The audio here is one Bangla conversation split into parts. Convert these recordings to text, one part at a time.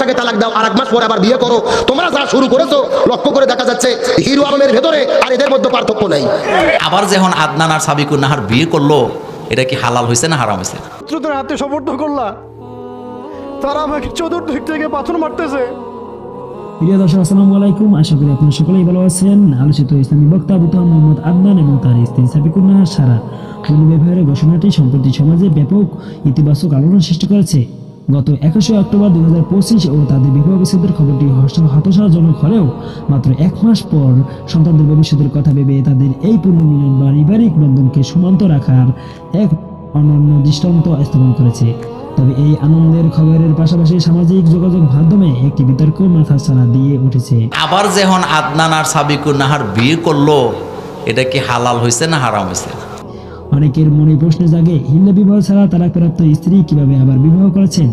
মাস তালাক দাও আর এক মাস পরে আবার বিয়ে করো। তোমরা যা শুরু করেছ লক্ষ্য করে দেখা যাচ্ছে হিরো আলমের ভেতরে আর এদের মধ্যে পার্থক্য নাই। আবার যখন আদনান আর সাবিকুন নাহার বিয়ে করল এটা কি হালাল হয়েছে না হারাম হয়েছে শত্রুদের হাতে সমর্থ করলা। তারা আমাকে চতুর্দিক থেকে পাথর মারতেছে। প্রিয় দর্শক আসসালামু আলাইকুম। আশা করি আপনারা সকলেই ভালো আছেন। আলোচিত ইসলামী বক্তা আবু মোহাম্মদ আদনান এবং তার স্ত্রী সাবিকুর নাহার সারা ব্যবহারের ঘোষণাটি সম্প্রতি সমাজে ব্যাপক ইতিবাচক আলোড়ন সৃষ্টি করেছে। গত একুশে অক্টোবর দুই হাজার পঁচিশ ও তাদের বিবাহ বিচ্ছেদের খবরটি হতাশাজনক হলেও মাত্র এক মাস পর সন্তানদের ভবিষ্যতের কথা ভেবে তাদের এই পুনর্মিলন পারিবারিক বন্ধনকে সমান্ত রাখার এক অনন্য দৃষ্টান্ত স্থাপন করেছে। তবে এই আনন্দের খবরের পাশাপাশি সামাজিক যোগাযোগ মাধ্যমে একটি বিতর্ক মাথা ছাড়া দিয়ে উঠেছে। আবার যখন আদনান আর সাবিকুন নাহার বিয়ে করল, এটা কি হালাল হয়েছে না হারাম হয়েছে অনেকের মনে প্রশ্ন জাগে হিন্দু বিবাহ ছাড়া তারা প্রাপ্ত স্ত্রী কীভাবে আবার বিবাহ করেছেন?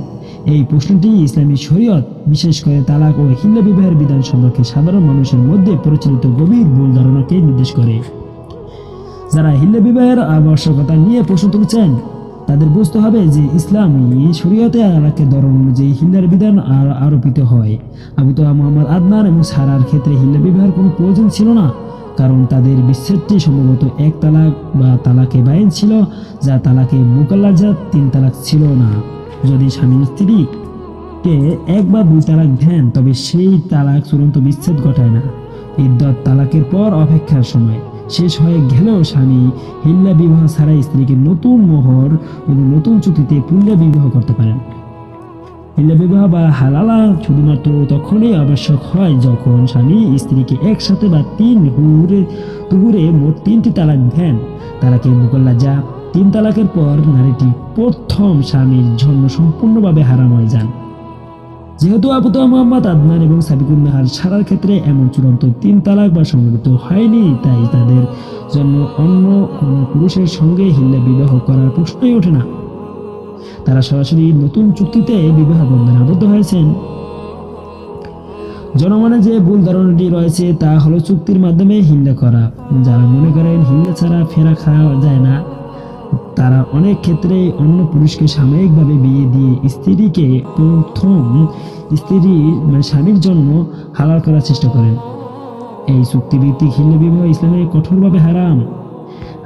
এই প্রশ্নটি ইসলামী শরীয়ত, বিশেষ করে তালাক ও হিন্দু বিবাহের বিধান সম্পর্কে সাধারণ মানুষের মধ্যে পরিচালিত গভীর ভুল ধারণাকে নির্দেশ করে। যারা হিন্দু বিবাহের আবশ্যকতা নিয়ে প্রশ্ন তুলছেন, তাদের বুঝতে হবে যে ইসলামী শরীয়তে আলাকে ধরন অনুযায়ী হিন্দার বিধান আর আরোপিত হয়। আবু তো মোহাম্মদ আদনান এবং সারার ক্ষেত্রে হিন্দু বিবাহের কোনো প্রয়োজন ছিল না। কারণ তাদের বিচ্ছেদটি সম্ভবত এক তালাক বা তালাকে বাইন ছিল, যা তালাকে মোকাল্লাজাত তিন তালাক ছিল না। যদি স্বামী স্ত্রী কে এক বা দুই তালাক দেন, তবে সেই তালাক চূড়ান্ত বিচ্ছেদ ঘটায় না। ইদ্যত তালাকের পর অপেক্ষার সময় শেষ হয়ে গেলেও স্বামী হিল্লা বিবাহ ছাড়া স্ত্রীকে নতুন মোহর এবং নতুন চুক্তিতে পুনঃ বিবাহ করতে পারেন। বিবাহ বা হালালা শুধুমাত্র তখনই আবশ্যক হয় যখন স্বামী স্ত্রীকে একসাথে বা তিন হুরে তুহুরে মোট তিনটি তালাক দেন। তালাকে মুকল্লা যা তিন তালাকের পর নারীটি প্রথম স্বামীর জন্য সম্পূর্ণভাবে হারাম হয়ে যান। যেহেতু আবু তো মোহাম্মদ, আদনান এবং সাবিকুল নাহার সারার ক্ষেত্রে এমন চূড়ান্ত তিন তালাক বা সংগঠিত হয়নি, তাই তাদের জন্য অন্য কোনো পুরুষের সঙ্গে হিল্লা বিবাহ করার প্রশ্নই ওঠে না। তারা সরাসরি নতুন চুক্তিতে বিবাহ বন্ধনে আবদ্ধ হয়েছেন। জনমনে যে ভুল ধারণাটি রয়েছে তা হলো চুক্তির মাধ্যমে হিল্লা করা। যারা মনে করেন হিল্লা ছাড়া ফেরা খাওয়া যায় না, তারা অনেক ক্ষেত্রে অন্য পুরুষকে সাময়িকভাবে বিয়ে দিয়ে স্ত্রীকে প্রথম স্ত্রী মানে স্বামীর জন্য হালাল করার চেষ্টা করেন। এই চুক্তিভিত্তিক হিল্লা বিবাহ ইসলামে কঠোরভাবে হারাম।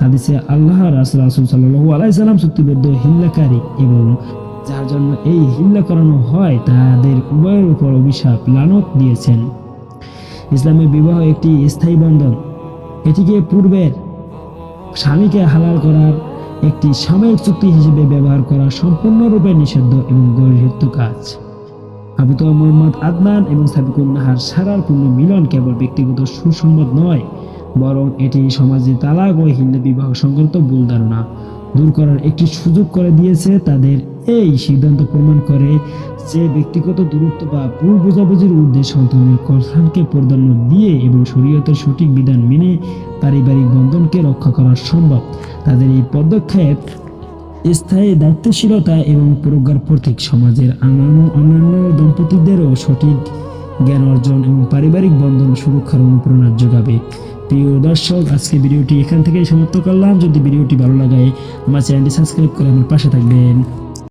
হাদিসে আল্লাহ রাসুল রাসুল সাল্লাহ আলাইসাল্লাম চুক্তিবদ্ধ হিল্লাকারী এবং যার জন্য এই হিল্লা করানো হয়, তাদের উভয়ের উপর অভিশাপ, লানত দিয়েছেন। ইসলামের বিবাহ একটি স্থায়ী বন্ধন। এটিকে পূর্বের স্বামীকে হালাল করার একটি সাময়িক চুক্তি হিসেবে ব্যবহার করা সম্পূর্ণরূপে নিষিদ্ধ এবং গর্হিত কাজ। আবু তো মোহাম্মদ আদনান এবং সাবিকুল নাহার সারার পূর্ণ মিলন কেবল ব্যক্তিগত সুসংবাদ নয় বরং এটি সমাজে তালাক ও হিন্দু বিবাহ সংক্রান্ত ভুল ধারণা দূর করার একটি সুযোগ করে দিয়েছে তাদের এই সিদ্ধান্ত প্রমাণ করে যে ব্যক্তিগত দূরত্ব বা ভুল বোঝাবুঝির ঊর্ধ্বে সন্তানের কর্ষণকে প্রাধান্য দিয়ে এবং শরীয়তের সঠিক বিধান মেনে পারিবারিক বন্ধনকে রক্ষা করা সম্ভব। তাদের এই পদক্ষেপ স্থায়ী দায়িত্বশীলতা এবং প্রজ্ঞার প্রতীক। সমাজের অন্যান্য অন্যান্য দম্পতিদেরও সঠিক জ্ঞান অর্জন এবং পারিবারিক বন্ধন সুরক্ষার অনুপ্রেরণা যোগাবে। প্রিয় দর্শক, আজকে ভিডিওটি এখান থেকেই সমাপ্ত করলাম। যদি ভিডিওটি ভালো লাগে, আমার চ্যানেলটি সাবস্ক্রাইব করে আমার পাশে থাকবেন।